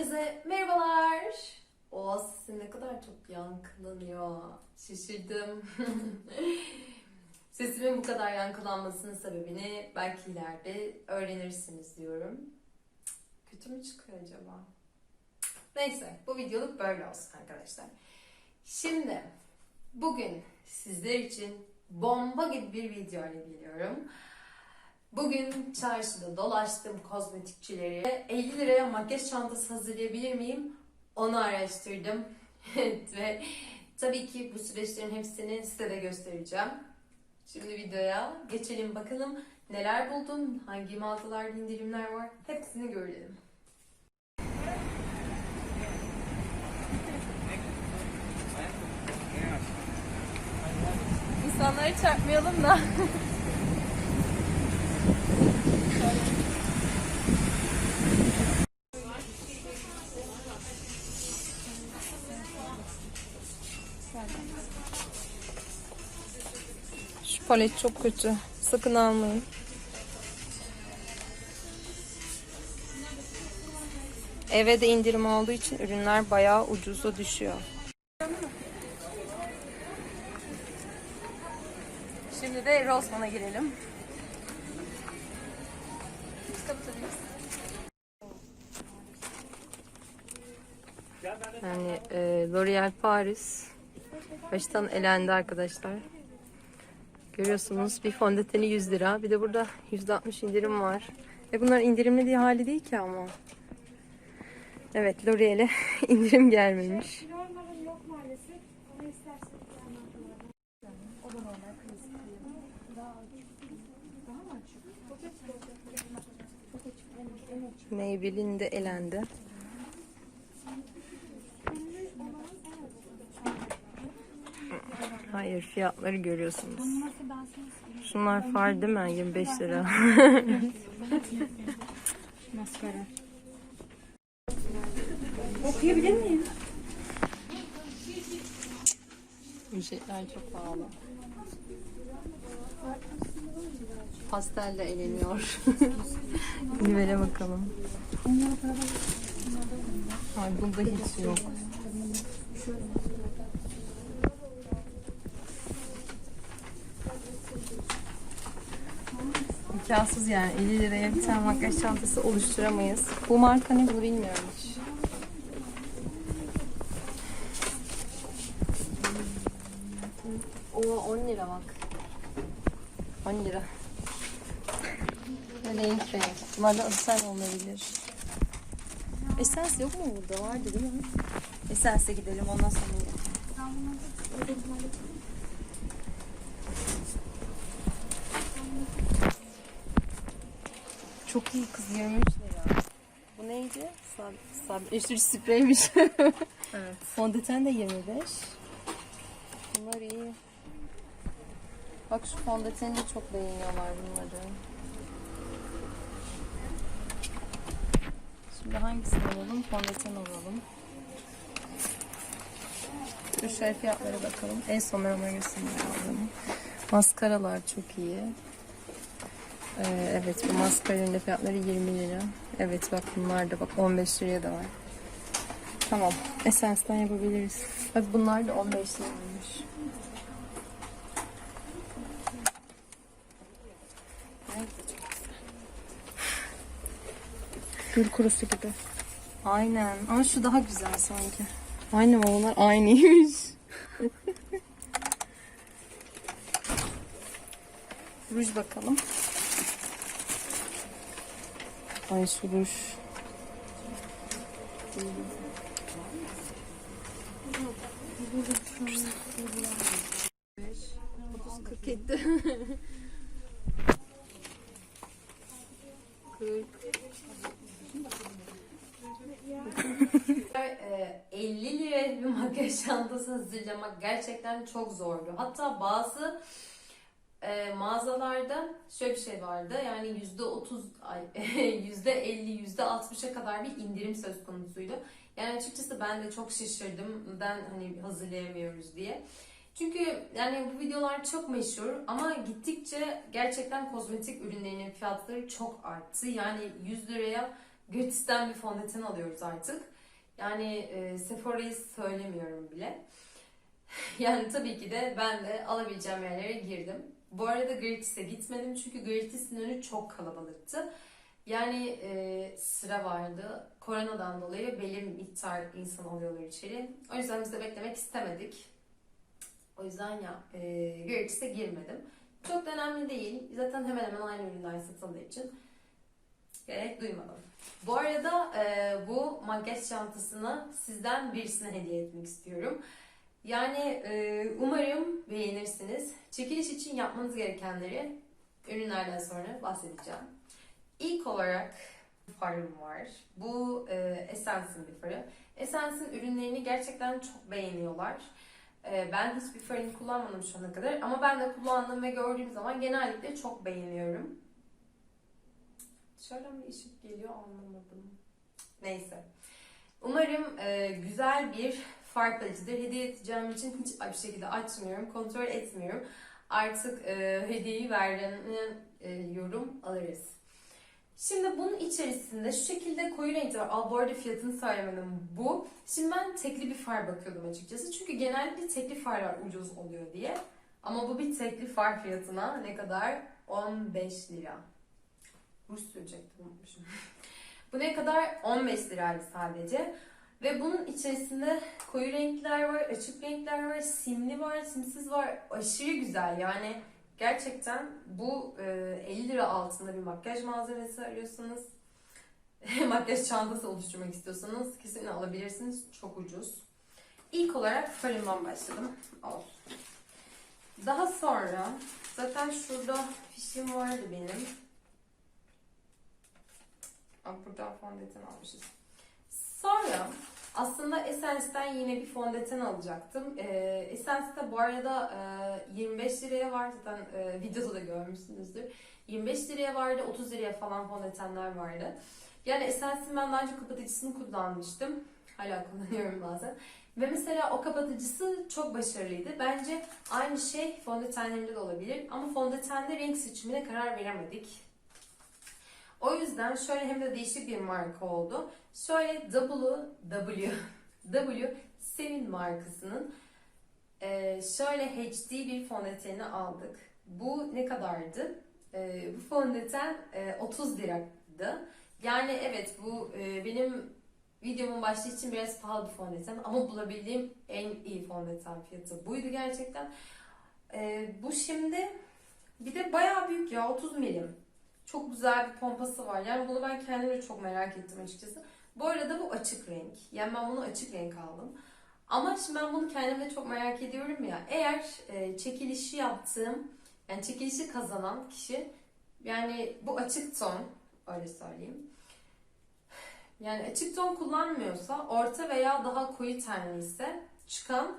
Herkese merhabalar. O sesim ne kadar çok yankılanıyor. Şaşırdım. Sesimin bu kadar yankılanmasının sebebini belki ileride öğrenirsiniz diyorum. Kötü mü çıkıyor acaba? Neyse bu videoluk böyle olsun arkadaşlar. Şimdi bugün sizler için bomba gibi bir video ile geliyorum. Bugün çarşıda dolaştım kozmetikçileri. 50 liraya makyaj çantası hazırlayabilir miyim? Onu araştırdım. Ve tabii ki bu süreçlerin hepsini size de göstereceğim. Şimdi videoya geçelim bakalım neler buldum, hangi mağazalarda indirimler var hepsini görelim. İnsanları çarpmayalım da. palet çok kötü. Sakın almayın. Eve de indirim olduğu için ürünler bayağı ucuza düşüyor. Şimdi de Rossmann'a girelim. Yani e, L'Oreal Paris baştan elendi arkadaşlar. Görüyorsunuz bir fondöteni 100 lira. Bir de burada %60 indirim var. Ve bunlar indirimli diye hali değil ki ama. Evet L'Oreal'e indirim gelmemiş. Normalde yok maalesef. Ama isterseniz diğer markalardan. O da normal klasik diyelim. Daha açık. Daha mı açık? Çok açık olacak. Çok açık. En, en açık. Maybelline de elendi. Ünlü olan en açık. Hayır fiyatları görüyorsunuz. Şunlar far değil mi? 25 lira. Maskara. Okuyabilir miyim? Ücretler çok pahalı. Pastel de eleniyor. Nivele bakalım. Ay burada hiç yok. İmkansız yani 50 liraya bir tane makyaj çantası oluşturamayız. Bu marka ne bunu bilmiyorum hiç. O 10 lira bak. 10 lira. Ve renk renk. Bunlardan ısrar olabilir. Esens yok mu burada? Vardı değil mi? Esens'e gidelim ondan sonra gidelim. Çok iyi kız 23 lira. Bu neydi? Sab sabreştirici spreymiş. evet. Fondöten de 25. Bunlar iyi. Bak şu fondöteni de çok beğeniyorlar bunları. Şimdi hangisini alalım? Fondöten alalım. Şu fiyatlara bakalım. En son ben göstereyim aldım. Maskaralar çok iyi. Ee, evet bu maskaranın da fiyatları 20 lira. Evet bak bunlar da bak 15 liraya da var. Tamam. Esence'den yapabiliriz. Bak bunlar da 15 liraymış. Gül kurusu gibi. Aynen. Ama şu daha güzel sanki. Aynen onlar aynıymış. ruj bakalım. Ay kırk etti. Ee, 50 liraya bir makyaj çantası hazırlamak gerçekten çok zordu. Hatta bazı e, mağazalarda şöyle bir şey vardı. Yani yüzde 30, ay, yüzde 50, yüzde 60'a kadar bir indirim söz konusuydu. Yani açıkçası ben de çok şaşırdım. Neden hani hazırlayamıyoruz diye. Çünkü yani bu videolar çok meşhur ama gittikçe gerçekten kozmetik ürünlerinin fiyatları çok arttı. Yani 100 liraya Gratis'ten bir fondöten alıyoruz artık. Yani e, Sephora'yı söylemiyorum bile. Yani tabii ki de ben de alabileceğim yerlere girdim. Bu arada Gratis'e gitmedim çünkü Gratis'in önü çok kalabalıktı. Yani e, sıra vardı. Koronadan dolayı belli bir miktar insan alıyorlar içeri. O yüzden biz de beklemek istemedik. O yüzden ya e, Gratis'e girmedim. Çok da önemli değil. Zaten hemen hemen aynı ürünler satıldığı için gerek duymadım. Bu arada e, bu makyaj çantasını sizden birisine hediye etmek istiyorum. Yani e, umarım beğenirsiniz. Çekiliş için yapmanız gerekenleri ürünlerden sonra bahsedeceğim. İlk olarak farım var. Bu e, Essence'in bir farı. Essence'in ürünlerini gerçekten çok beğeniyorlar. E, ben hiçbir farını kullanmadım şu ana kadar ama ben de kullandığım ve gördüğüm zaman genellikle çok beğeniyorum. Dışarıdan bir ışık geliyor anlamadım. Neyse. Umarım e, güzel bir far paletidir. Hediye edeceğim için hiç bir şekilde açmıyorum, kontrol etmiyorum. Artık e, hediyeyi verdiğini e, yorum alırız. Şimdi bunun içerisinde şu şekilde koyu renkler var. Aa, bu arada fiyatını söylemedim bu. Şimdi ben tekli bir far bakıyordum açıkçası. Çünkü genellikle tekli farlar ucuz oluyor diye. Ama bu bir tekli far fiyatına ne kadar? 15 lira. Ruj sürecektim unutmuşum. bu ne kadar? 15 liraydı sadece. Ve bunun içerisinde koyu renkler var, açık renkler var, simli var, simsiz var. Aşırı güzel yani. Gerçekten bu e, 50 lira altında bir makyaj malzemesi arıyorsanız, makyaj çantası oluşturmak istiyorsanız kesinlikle alabilirsiniz. Çok ucuz. İlk olarak farımdan başladım. Al. Daha sonra zaten şurada fişim vardı benim. Aa, buradan fondöten almışız. Sonra aslında Essence'den yine bir fondöten alacaktım. Ee, Essence'de bu arada e, 25 liraya var zaten e, videoda da görmüşsünüzdür. 25 liraya vardı, 30 liraya falan fondötenler vardı. Yani Essence'in ben daha önce kapatıcısını kullanmıştım. Hala kullanıyorum bazen. Ve mesela o kapatıcısı çok başarılıydı. Bence aynı şey fondötenlerimde de olabilir. Ama fondötende renk seçimine karar veremedik. O yüzden şöyle hem de değişik bir marka oldu. Şöyle W, W, Sevin markasının e, şöyle HD bir fondöteni aldık. Bu ne kadardı? E, bu fondöten e, 30 liraydı. Yani evet bu e, benim videomun başlığı için biraz pahalı bir fondöten ama bulabildiğim en iyi fondöten fiyatı buydu gerçekten. E, bu şimdi bir de bayağı büyük ya 30 milim. Çok güzel bir pompası var. Yani bunu ben kendim çok merak ettim açıkçası. Bu arada bu açık renk. Yani ben bunu açık renk aldım. Ama şimdi ben bunu kendim de çok merak ediyorum ya. Eğer e, çekilişi yaptığım, yani çekilişi kazanan kişi, yani bu açık ton, öyle söyleyeyim. Yani açık ton kullanmıyorsa, orta veya daha koyu tenli ise çıkan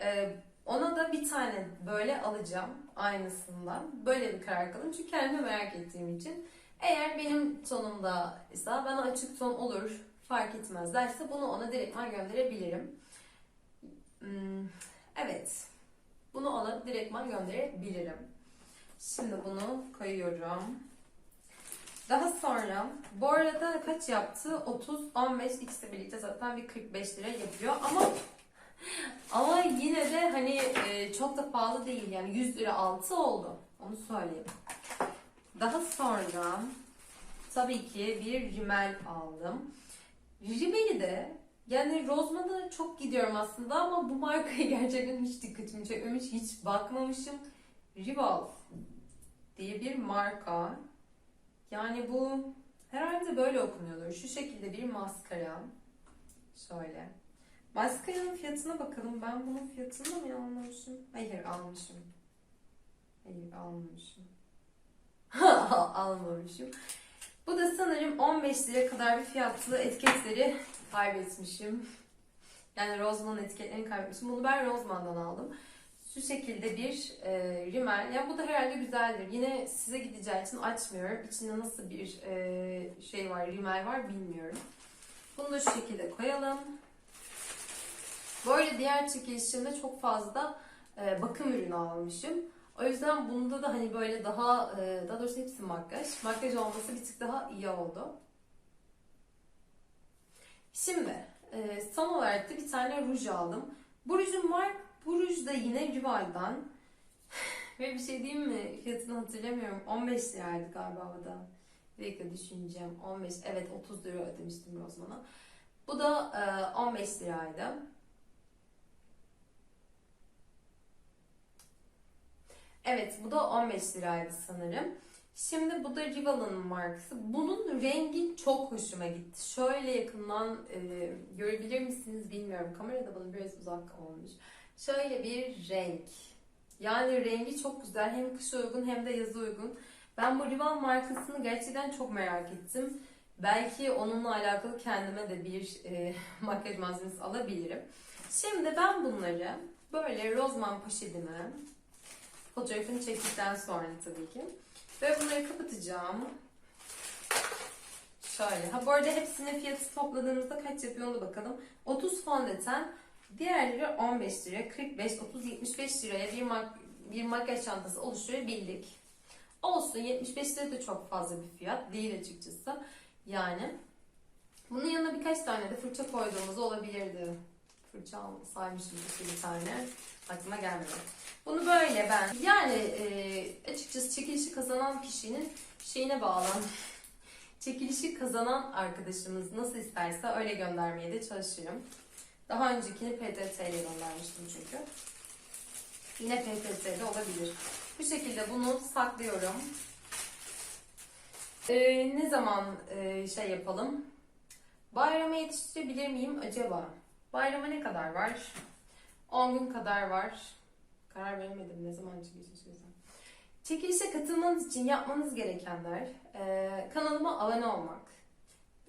e, ona da bir tane böyle alacağım aynısından. Böyle bir karar kıldım çünkü kendimi merak ettiğim için. Eğer benim tonumda ise bana açık ton olur fark etmez derse bunu ona direktman gönderebilirim. Hmm, evet. Bunu ona direktman gönderebilirim. Şimdi bunu koyuyorum. Daha sonra bu arada kaç yaptı? 30, 15 ikisi birlikte zaten bir 45 lira yapıyor ama ama yine de hani çok da pahalı değil yani 100 lira altı oldu. Onu söyleyeyim. Daha sonra tabii ki bir rimel aldım. Rimeli de yani Rozman'a çok gidiyorum aslında ama bu markaya gerçekten hiç dikkatimi çekmemiş. Hiç bakmamışım. Rival diye bir marka. Yani bu herhalde böyle okunuyordur. Şu şekilde bir maskara. Şöyle. Maskaranın fiyatına bakalım. Ben bunun fiyatını mı almışım? Hayır almışım. Hayır almamışım. Almamışım. Bu da sanırım 15 lira kadar bir fiyatlı etiketleri kaybetmişim. Yani Roseman etiketlerini kaybetmişim. Bunu ben Roseman'dan aldım. Şu şekilde bir e, rimel. Yani bu da herhalde güzeldir. Yine size gideceği için açmıyorum. İçinde nasıl bir e, şey var, rimel var bilmiyorum. Bunu da şu şekilde koyalım. Böyle diğer çekilişimde çok fazla e, bakım ürünü almışım. O yüzden bunda da hani böyle daha, e, daha doğrusu hepsi makyaj. Makyaj olması bir tık daha iyi oldu. Şimdi e, son olarak da bir tane ruj aldım. Bu rujum var. Bu ruj da yine Rival'dan. Ve bir şey diyeyim mi? Fiyatını hatırlamıyorum. 15 liraydı galiba bu da. Bir dakika düşüneceğim. 15, evet 30 lira ödemiştim Rozman'a. Bu da e, 15 liraydı. Evet bu da 15 liraydı sanırım. Şimdi bu da Rival'ın markası. Bunun rengi çok hoşuma gitti. Şöyle yakından e, görebilir misiniz bilmiyorum. Kamerada bana biraz uzak olmuş. Şöyle bir renk. Yani rengi çok güzel. Hem kışa uygun hem de yaza uygun. Ben bu Rival markasını gerçekten çok merak ettim. Belki onunla alakalı kendime de bir e, makyaj malzemesi alabilirim. Şimdi ben bunları böyle rozman poşetime fotoğrafını çektikten sonra tabii ki ve bunları kapatacağım. Şöyle. Ha bu arada hepsinin fiyatı topladığımızda kaç yapıyor ona bakalım. 30 fondöten, diğerleri 15 lira, 45, 30, 75 liraya bir, mak bir makyaj çantası oluşturabildik. Olsun 75 lira da çok fazla bir fiyat değil açıkçası. Yani bunun yanına birkaç tane de fırça koyduğumuz olabilirdi. Fırça saymışım bir tane. Aklıma gelmedi. Bunu böyle ben yani e, açıkçası çekilişi kazanan kişinin şeyine bağlı. çekilişi kazanan arkadaşımız nasıl isterse öyle göndermeye de çalışırım. Daha öncekini PTT ile göndermiştim çünkü. Yine PTT'de olabilir. Bu şekilde bunu saklıyorum. E, ne zaman e, şey yapalım? Bayrama yetiştirebilir miyim acaba? Bayrama ne kadar var? 10 gün kadar var. Karar veremedim ne zaman çekilişe Çekilişe katılmanız için yapmanız gerekenler e, kanalıma abone olmak.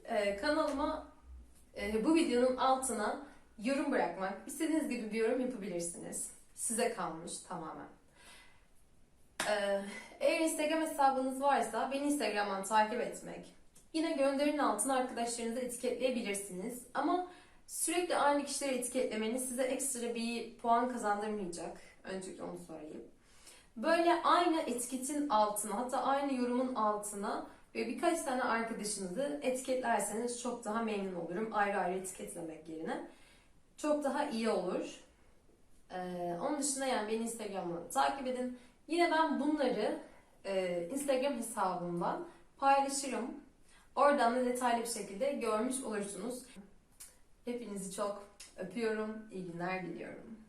E, kanalıma e, bu videonun altına yorum bırakmak. İstediğiniz gibi bir yorum yapabilirsiniz. Size kalmış tamamen. E, eğer Instagram hesabınız varsa beni Instagram'dan takip etmek. Yine gönderinin altına arkadaşlarınızı etiketleyebilirsiniz. Ama sürekli aynı kişileri etiketlemeniz size ekstra bir puan kazandırmayacak. Öncelikle onu söyleyeyim. Böyle aynı etiketin altına hatta aynı yorumun altına ve birkaç tane arkadaşınızı etiketlerseniz çok daha memnun olurum. Ayrı ayrı etiketlemek yerine. Çok daha iyi olur. Ee, onun dışında yani beni Instagram'dan takip edin. Yine ben bunları e, Instagram hesabımdan paylaşırım. Oradan da detaylı bir şekilde görmüş olursunuz. Hepinizi çok öpüyorum. İyi günler diliyorum.